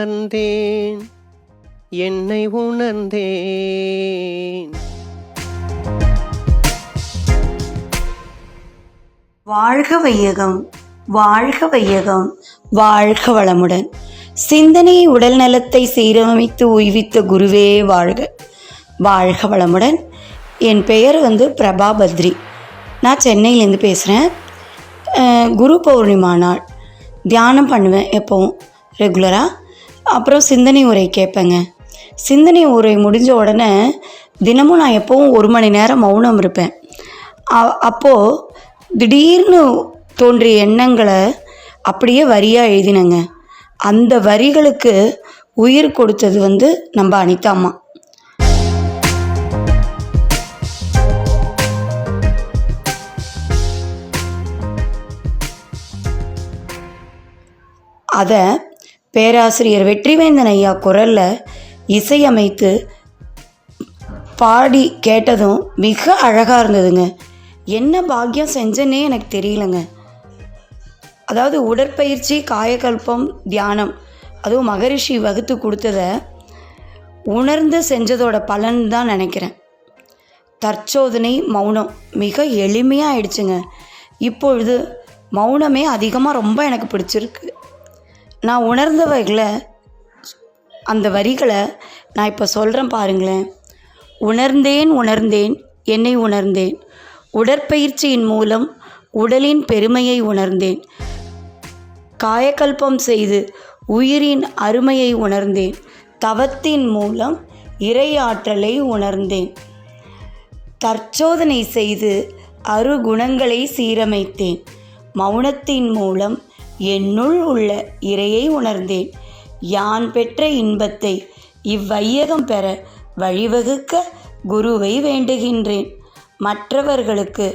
உணர்ந்தேன். என்னை உணர்ந்தேன். வாழ்க வையகம் வாழ்க வையகம் வாழ்க வளமுடன். சிந்தனை உடல் நலத்தை சீரமைத்து உய்வித்த குருவே வாழ்க. வாழ்க வளமுடன். என் பெயர் வந்து பிரபா பத்ரி. நான் சென்னையிலேருந்து பேசுகிறேன். குரு பௌர்ணிமா நாள் தியானம் பண்ணுவேன் எப்போவும் ரெகுலராக அப்புறம் சிந்தனை உரை கேட்பேங்க. சிந்தனை உரை முடிஞ்ச உடனே தினமும் நான் எப்போவும் ஒரு மணி நேரம் மௌனம் இருப்பேன். அப்போது திடீர்னு தோன்றிய எண்ணங்களை அப்படியே வரியாக எழுதினேங்க. அந்த வரிகளுக்கு உயிர் கொடுத்தது வந்து நம்ம அனிதா அம்மா. அதை பேராசிரியர் வெற்றிவேந்தன் ஐயா குரலில் இசையமைத்து பாடி கேட்டதும் மிக அழகாக இருந்ததுங்க. என்ன பாக்கியம் செஞ்சேன்னே எனக்கு தெரியலங்க. அதாவது உடற்பயிற்சி காயக்கல்பம் தியானம் அதுவும் மகரிஷி வகுத்து கொடுத்தத உணர்ந்து செஞ்சதோட பலன் தான் நினைக்கிறேன். தற்சோதனை மௌனம் மிக எளிமையாக ஆயிடுச்சுங்க. இப்பொழுது மௌனமே அதிகமாக ரொம்ப எனக்கு பிடிச்சிருக்கு. நான் உணர்ந்தவைகளை அந்த வரிகளை நான் இப்போ சொல்கிறேன் பாருங்களேன். உணர்ந்தேன் உணர்ந்தேன் என்னை உணர்ந்தேன். உடற்பயிற்சியின் மூலம் உடலின் பெருமையை உணர்ந்தேன். காயக்கல்பம் செய்து உயிரின் அருமையை உணர்ந்தேன். தவத்தின் மூலம் இறையாற்றலை உணர்ந்தேன். தற்சோதனை செய்து அருகுணங்களை சீரமைத்தேன். மௌனத்தின் மூலம் என்னுள் உள்ள இறையை உணர்ந்தேன். யான் பெற்ற இன்பத்தை இவ்வையகம் பெற வழிவகுக்க குருவை வேண்டுகின்றேன். மற்றவர்களுக்கு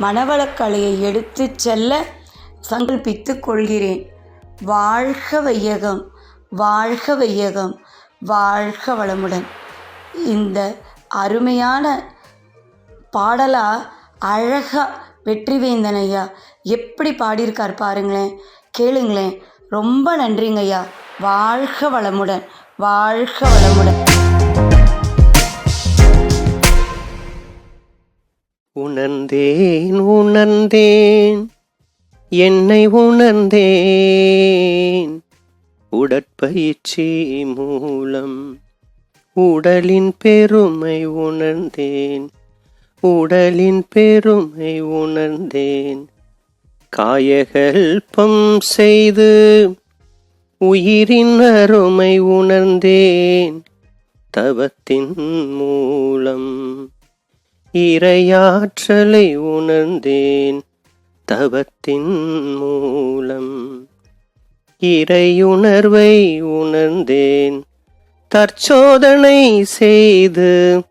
மனவளக்கலையை எடுத்துச் செல்ல சங்கல்பித்துக் கொள்கிறேன். வாழ்க வையகம் வாழ்க வையகம் வாழ்க வளமுடன். இந்த அருமையான பாடலாக அழகாக வெற்றிவேந்தனையா எப்படி பாடியிருக்கார் பாருங்களேன். கேளுங்களேன். ரொம்ப நன்றிங்க ஐயா. வாழ்க வளமுடன். வாழ்க வளமுடன். உணர்ந்தேன் உணர்ந்தேன். என்னை உணர்ந்தேன். உடற்பயிற்சி மூலம் உடலின் பெருமை உணர்ந்தேன். உடலின் பெருமை உணர்ந்தேன். காயகல்பம் செய்து உயிரின் அருமை உணர்ந்தேன். தவத்தின் மூலம் இரையாற்றலை உணர்ந்தேன். தவத்தின் மூலம் இறையுணர்வை உணர்ந்தேன். தற்சோதனை செய்து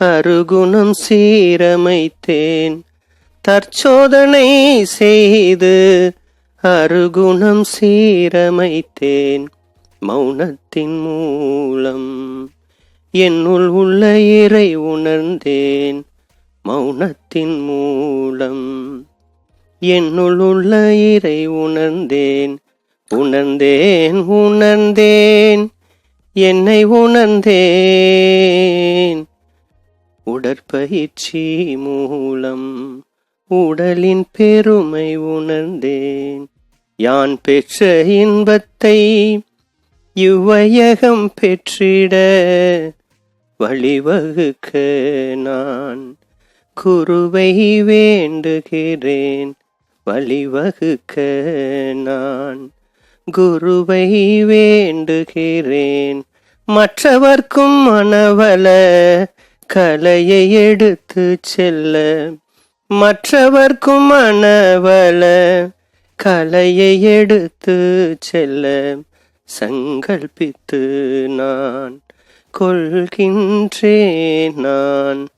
அருகுணம் சீரமைத்தேன். தற்சோதனை செய்து அருகுணம் சீரமைத்தேன் மௌனத்தின் மூலம். என்னுள் உள்ள இறை உணர்ந்தேன் மௌனத்தின் மூலம். என்னுள் உள்ள இறை உணர்ந்தேன் உணர்ந்தேன் உணர்ந்தேன் என்னை உணர்ந்தேன். உடற்பயிற்சி மூலம். உடலின் பெருமை உணர்ந்தேன். யான் பெற்ற இன்பத்தை இவ்வையகம் பெற்றிட வழிவகுக்க நான் குருவை வேண்டுகிறேன். வழிவகுக்க நான் குருவை வேண்டுகிறேன். மற்றவர்க்கும் மனவள கலையை எடுத்து செல்ல மற்றவர்க்கும் மனவள கலையை எடுத்து செல்ல சங்கல்பித்து நான் கொள்கின்றேன் நான்.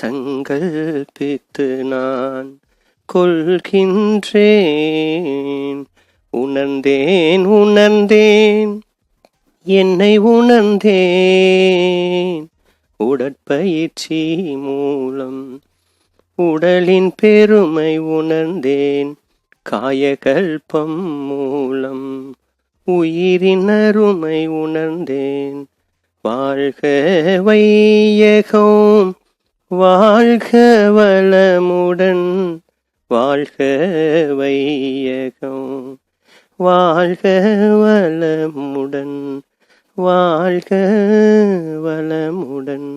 சங்கல்பித்து நான் கொள்கின்றேன். உணர்ந்தேன் உணர்ந்தேன். என்னை உணர்ந்தேன். உடற்பயிற்சி மூலம் உடலின் பெருமை உணர்ந்தேன். காயகல்பம் மூலம் உயிரின் அருமை உணர்ந்தேன். வாழ்க வையகம் வாழ்க வளமுடன் வாழ்க வையகம் வாழ்க வளமுடன் வாழ்க வளமுடன்.